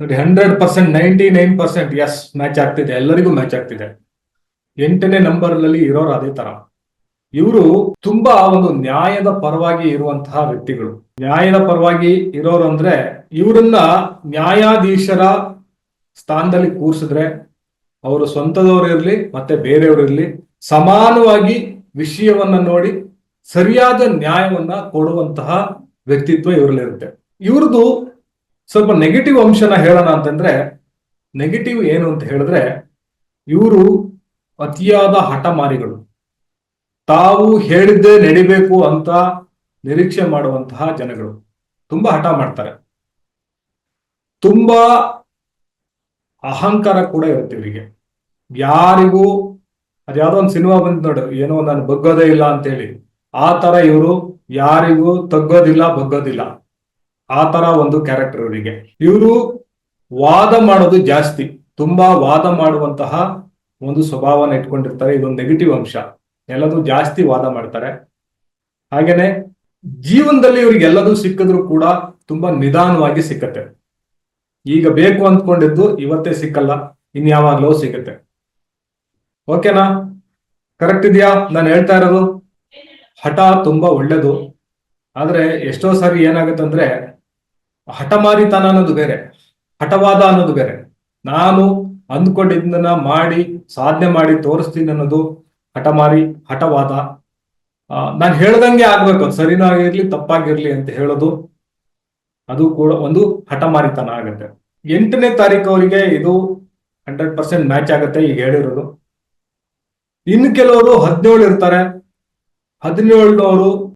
ನೋಡಿ hundred percent ninety nine percent is match ಆಗ್ತಿದೆ. ಎಲ್ಲರಿಗೂ ಮ್ಯಾಚ್ ಆಗ್ತಿದೆ. ಎಂಟನೇ ನಂಬರ್ನಲ್ಲಿ ಇರೋರು ಅದೇ ತರ. ಇವರು ತುಂಬಾ ಒಂದು ನ್ಯಾಯದ ಪರವಾಗಿ ಇರುವಂತಹ ವ್ಯಕ್ತಿಗಳು. ನ್ಯಾಯದ ಪರವಾಗಿ ಇರೋರು ಅಂದ್ರೆ ಇವರನ್ನ ನ್ಯಾಯಾಧೀಶರ ಸ್ಥಾನದಲ್ಲಿ ಕೂರಿಸಿದ್ರೆ ಅವರು ಸ್ವಂತದವರು ಇರಲಿ, ಮತ್ತೆ ಬೇರೆಯವರು ಇರ್ಲಿ, ಸಮಾನವಾಗಿ ವಿಷಯವನ್ನ ನೋಡಿ ಸರಿಯಾದ ನ್ಯಾಯವನ್ನ ಕೊಡುವಂತಹ ವ್ಯಕ್ತಿತ್ವ ಇವರಲ್ಲಿರುತ್ತೆ. ಇವ್ರದ್ದು ಸ್ವಲ್ಪ ನೆಗೆಟಿವ್ ಅಂಶನ ಹೇಳೋಣ ಅಂತಂದ್ರೆ ನೆಗೆಟಿವ್ ಏನು ಅಂತ ಹೇಳಿದ್ರೆ, ಇವರು ಅತಿಯಾದ ಹಠಮಾರಿಗಳು. ತಾವು ಹೇಳಿದ್ದೇ ನಡಿಬೇಕು ಅಂತ ನಿರೀಕ್ಷೆ ಮಾಡುವಂತಹ ಜನಗಳು. ತುಂಬಾ ಹಠ ಮಾಡ್ತಾರೆ. ತುಂಬಾ ಅಹಂಕಾರ ಕೂಡ ಇರುತ್ತೆ ಇವರಿಗೆ. ಯಾರಿಗೂ ಅದ್ಯಾವುದೋ ಒಂದು ಸಿನಿಮಾ ಬಂದ್ ನೋಡು, ಏನೋ ನಾನು ಬಗ್ಗೋದೇ ಇಲ್ಲ ಅಂತ ಹೇಳಿ. ಆ ತರ ಇವರು ಯಾರಿಗೂ ತಗ್ಗೋದಿಲ್ಲ, ಬಗ್ಗೋದಿಲ್ಲ. ಆ ತರ ಒಂದು ಕ್ಯಾರೆಕ್ಟರ್ ಅವರಿಗೆ. ಇವರು ವಾದ ಮಾಡೋದು ಜಾಸ್ತಿ. ತುಂಬಾ ವಾದ ಮಾಡುವಂತಹ ಒಂದು ಸ್ವಭಾವನ ಇಟ್ಕೊಂಡಿರ್ತಾರೆ. ಇದೊಂದು ನೆಗೆಟಿವ್ ಅಂಶ. ಎಲ್ಲದೂ ಜಾಸ್ತಿ ವಾದ ಮಾಡ್ತಾರೆ. ಹಾಗೇನೆ ಜೀವನದಲ್ಲಿ ಇವ್ರಿಗೆ ಎಲ್ಲದೂ ಸಿಕ್ಕಿದ್ರು ಕೂಡ ತುಂಬಾ ನಿಧಾನವಾಗಿ ಸಿಕ್ಕತ್ತೆ. ಈಗ ಬೇಕು ಅಂದ್ಕೊಂಡಿದ್ದು ಇವತ್ತೇ ಸಿಕ್ಕಲ್ಲ. ಇನ್ಯಾವಾಗ್ಲೋ ಸಿಗುತ್ತೆ ಓಕೆನಾ? ಕರೆಕ್ಟ್ ಇದೆಯಾ? ನಾನು ಹೇಳ್ತಾ ಇರೋದು? ಹಠ ತುಂಬಾ ಒಳ್ಳೇದು. ಆದ್ರೆ ಎಷ್ಟೋ ಸಾರಿ ಏನಾಗುತ್ತೆ ಅಂದ್ರೆ ಹಠಮಾರಿತನ ಅನ್ನೋದು ಬೇರೆ, ಹಠವಾದ ಅನ್ನೋದು ಬೇರೆ. ನಾನು ಅಂದ್ಕೊಂಡಿದ್ದನ್ನ ಮಾಡಿ, ಸಾಧನೆ ಮಾಡಿ ತೋರಿಸ್ತೀನಿ ಅನ್ನೋದು ಹಠಮಾರಿ, ಹಠವಾದ. ನಾನು ಹೇಳ್ದಂಗೆ ಆಗ್ಬೇಕು, ಅದು ಸರಿನೂ ಆಗಿರ್ಲಿ, ತಪ್ಪಾಗಿರ್ಲಿ ಅಂತ ಹೇಳೋದು, ಅದು ಕೂಡ ಒಂದು ಹಠಮಾರಿತನ ಆಗುತ್ತೆ. ಎಂಟನೇ ತಾರೀಕು ಇದು ಹಂಡ್ರೆಡ್ ಪರ್ಸೆಂಟ್ ಮ್ಯಾಚ್ ಆಗುತ್ತೆ ಈಗ ಹೇಳಿರೋದು. ಇನ್ನು ಕೆಲವರು ಹದಿನೇಳು ಇರ್ತಾರೆ. ಹದಿನೇಳನವರು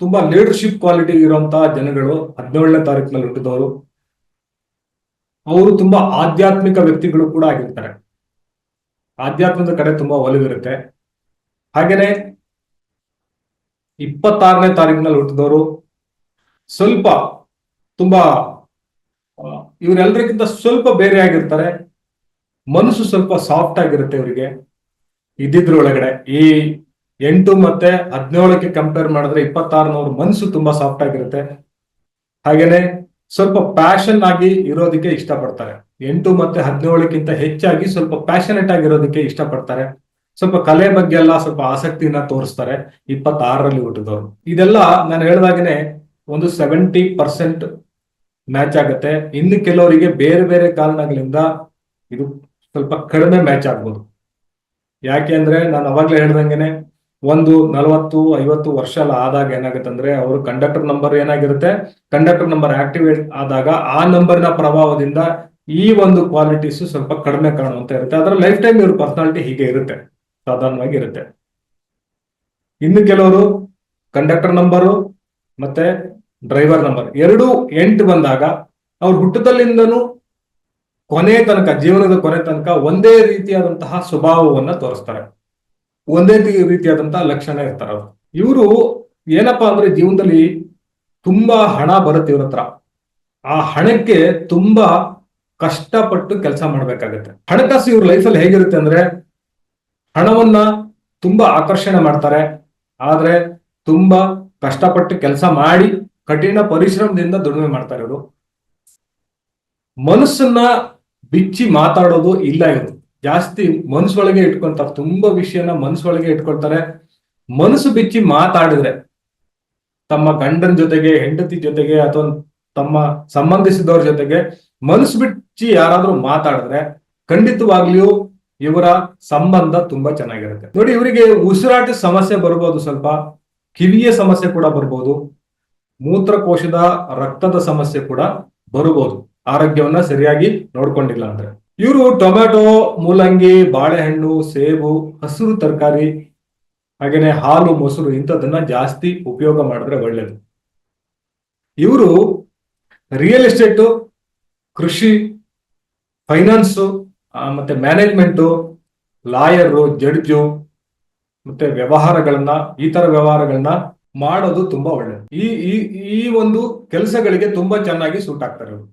ತುಂಬಾ ಲೀಡರ್ಶಿಪ್ ಕ್ವಾಲಿಟಿ ಇರುವಂತಹ ಜನಗಳು ಹದಿನೇಳನೇ ತಾರೀಕಿನಲ್ಲಿ ಹುಟ್ಟಿದವರು. ಅವರು ತುಂಬಾ ಆಧ್ಯಾತ್ಮಿಕ ವ್ಯಕ್ತಿಗಳು ಕೂಡ ಆಗಿರ್ತಾರೆ. ಆಧ್ಯಾತ್ಮದ ಕಡೆ ತುಂಬಾ ಒಲವಿರುತ್ತೆ. ಹಾಗೇನೆ ಇಪ್ಪತ್ತಾರನೇ ತಾರೀಕಿನಲ್ಲಿ ಹುಟ್ಟಿದವರು ಸ್ವಲ್ಪ ತುಂಬಾ ಇವರೆಲ್ಲರಿಗಿಂತ ಸ್ವಲ್ಪ ಬೇರೆ ಆಗಿರ್ತಾರೆ. ಮನಸ್ಸು ಸ್ವಲ್ಪ ಸಾಫ್ಟ್ ಆಗಿರುತ್ತೆ ಇವರಿಗೆ ಇದ್ದಿದ್ರೊಳಗಡೆ ಈ ಎಂಟು ಮತ್ತೆ ಹದಿನೇಳಕ್ಕೆ ಕಂಪೇರ್ ಮಾಡಿದ್ರೆ ಇಪ್ಪತ್ತಾರನವ್ರ ಮನಸ್ಸು ತುಂಬಾ ಸಾಫ್ಟ್ ಆಗಿರುತ್ತೆ. ಹಾಗೇನೆ ಸ್ವಲ್ಪ ಪ್ಯಾಷನ್ ಆಗಿ ಇರೋದಕ್ಕೆ ಇಷ್ಟಪಡ್ತಾರೆ. ಎಂಟು ಮತ್ತೆ ಹದಿನೇಳಕ್ಕಿಂತ ಹೆಚ್ಚಾಗಿ ಸ್ವಲ್ಪ ಪ್ಯಾಷನೆಟ್ ಆಗಿರೋದಕ್ಕೆ ಇಷ್ಟಪಡ್ತಾರೆ. ಸ್ವಲ್ಪ ಕಲೆ ಬಗ್ಗೆ ಎಲ್ಲ ಸ್ವಲ್ಪ ಆಸಕ್ತಿನ ತೋರಿಸ್ತಾರೆ ಇಪ್ಪತ್ತಾರರಲ್ಲಿ ಹುಟ್ಟಿದವರು. ಇದೆಲ್ಲ ನಾನು ಹೇಳಿದಾಗನೆ ಒಂದು ಸೆವೆಂಟಿ ಪರ್ಸೆಂಟ್ ಮ್ಯಾಚ್ ಆಗುತ್ತೆ. ಇನ್ನು ಕೆಲವರಿಗೆ ಬೇರೆ ಬೇರೆ ಕಾರಣಗಳಿಂದ ಇದು ಸ್ವಲ್ಪ ಕಡಿಮೆ ಮ್ಯಾಚ್ ಆಗ್ಬೋದು. ಯಾಕೆ ಅಂದ್ರೆ ನಾನು ಅವಾಗ್ಲೇ ಹೇಳ್ದಂಗೆನೆ ಒಂದು ನಲವತ್ತು, ಐವತ್ತು ವರ್ಷ ಆದಾಗ ಏನಾಗುತ್ತೆ ಅಂದ್ರೆ ಅವರು ಕಂಡಕ್ಟರ್ ನಂಬರ್ ಏನಾಗಿರುತ್ತೆ? ಕಂಡಕ್ಟರ್ ನಂಬರ್ ಆಕ್ಟಿವೇಟ್ ಆದಾಗ ಆ ನಂಬರ್ನ ಪ್ರಭಾವದಿಂದ ಈ ಒಂದು ಕ್ವಾಲಿಟೀಸ್ ಸ್ವಲ್ಪ ಕಡಿಮೆ ಕಾಣುವಂತ ಇರುತ್ತೆ. ಅದರ ಲೈಫ್ ಟೈಮ್ ಇವ್ರ ಪರ್ಸನಾಲಿಟಿ ಹೀಗೆ ಇರುತ್ತೆ. ಸಾಧಾರಣವಾಗಿ ಇರುತ್ತೆ. ಇನ್ನು ಕೆಲವರು ಕಂಡಕ್ಟರ್ ನಂಬರು ಮತ್ತೆ ಡ್ರೈವರ್ ನಂಬರ್ ಎರಡು ಎಂಟು ಬಂದಾಗ ಅವ್ರ ಹುಟ್ಟದಲ್ಲಿಂದನು ಕೊನೆ ತನಕ, ಜೀವನದ ಕೊನೆ ತನಕ ಒಂದೇ ರೀತಿಯಾದಂತಹ ಸ್ವಭಾವವನ್ನ ತೋರಿಸ್ತಾರೆ. ಒಂದೇ ರೀತಿಯಾದಂತಹ ಲಕ್ಷಣ ಇರ್ತಾರ ಇವರು ಏನಪ್ಪಾ ಅಂದ್ರೆ ಜೀವನದಲ್ಲಿ ತುಂಬಾ ಹಣ ಬರುತ್ತೆ ಇವ್ರ ಹತ್ರ. ಆ ಹಣಕ್ಕೆ ತುಂಬಾ ಕಷ್ಟಪಟ್ಟು ಕೆಲಸ ಮಾಡ್ಬೇಕಾಗತ್ತೆ. ಹಣಕಾಸು ಇವ್ರ ಅಲ್ಲಿ ಹೇಗಿರುತ್ತೆ ಅಂದ್ರೆ ಹಣವನ್ನ ತುಂಬಾ ಆಕರ್ಷಣೆ ಮಾಡ್ತಾರೆ. ಆದ್ರೆ ತುಂಬಾ ಕಷ್ಟಪಟ್ಟು ಕೆಲಸ ಮಾಡಿ ಕಠಿಣ ಪರಿಶ್ರಮದಿಂದ ದುಡಿಮೆ ಮಾಡ್ತಾರೆ ಇವರು. ಮನಸ್ಸನ್ನ ಬಿಚ್ಚಿ ಮಾತಾಡೋದು ಇಲ್ಲ ಇವರು. ಜಾಸ್ತಿ ಮನಸ್ಸೊಳಗೆ ಇಟ್ಕೊಂತಾರೆ, ತುಂಬಾ ವಿಷಯನ ಮನಸ್ಸೊಳಗೆ ಇಟ್ಕೊಳ್ತಾರೆ. ಮನಸ್ಸು ಬಿಚ್ಚಿ ಮಾತಾಡಿದ್ರೆ ತಮ್ಮ ಗಂಡನ ಜೊತೆಗೆ, ಹೆಂಡತಿ ಜೊತೆಗೆ ಅಥವಾ ತಮ್ಮ ಸಂಬಂಧಿಸಿದವ್ರ ಜೊತೆಗೆ ಮನಸ್ಸು ಬಿಚ್ಚಿ ಯಾರಾದ್ರೂ ಮಾತಾಡಿದ್ರೆ ಖಂಡಿತವಾಗ್ಲಿಯೂ ಇವರ ಸಂಬಂಧ ತುಂಬಾ ಚೆನ್ನಾಗಿರುತ್ತೆ. ನೋಡಿ, ಇವರಿಗೆ ಉಸಿರಾಟದ ಸಮಸ್ಯೆ ಬರ್ಬೋದು ಸ್ವಲ್ಪ, ಕಿವಿಯ ಸಮಸ್ಯೆ ಕೂಡ ಬರ್ಬೋದು, ಮೂತ್ರಕೋಶದ ರಕ್ತದ ಸಮಸ್ಯೆ ಕೂಡ ಬರಬಹುದು ಆರೋಗ್ಯವನ್ನ ಸರಿಯಾಗಿ ನೋಡ್ಕೊಂಡಿಲ್ಲ ಅಂದ್ರೆ. ಇವರು ಟೊಮೆಟೊ ಮೂಲಂಗಿ, ಬಾಳೆಹಣ್ಣು, ಸೇಬು, ಹಸಿರು ತರಕಾರಿ, ಹಾಗೇನೆ ಹಾಲು, ಮೊಸರು ಇಂಥದನ್ನ ಜಾಸ್ತಿ ಉಪಯೋಗ ಮಾಡಿದ್ರೆ ಒಳ್ಳೇದು. ಇವರು ರಿಯಲ್ ಎಸ್ಟೇಟು ಕೃಷಿ ಫೈನಾನ್ಸು ಮತ್ತೆ ಮ್ಯಾನೇಜ್ಮೆಂಟು ಲಾಯರು ಜಡ್ಜು ಮತ್ತೆ ವ್ಯವಹಾರಗಳನ್ನ, ಈ ತರ ವ್ಯವಹಾರಗಳನ್ನ ಮಾಡೋದು ತುಂಬಾ ಒಳ್ಳೇದು. ಈ ಈ ಒಂದು ಕೆಲಸಗಳಿಗೆ ತುಂಬಾ ಚೆನ್ನಾಗಿ ಸೂಟ್ ಆಗ್ತಾರೆ ಇವ್ರು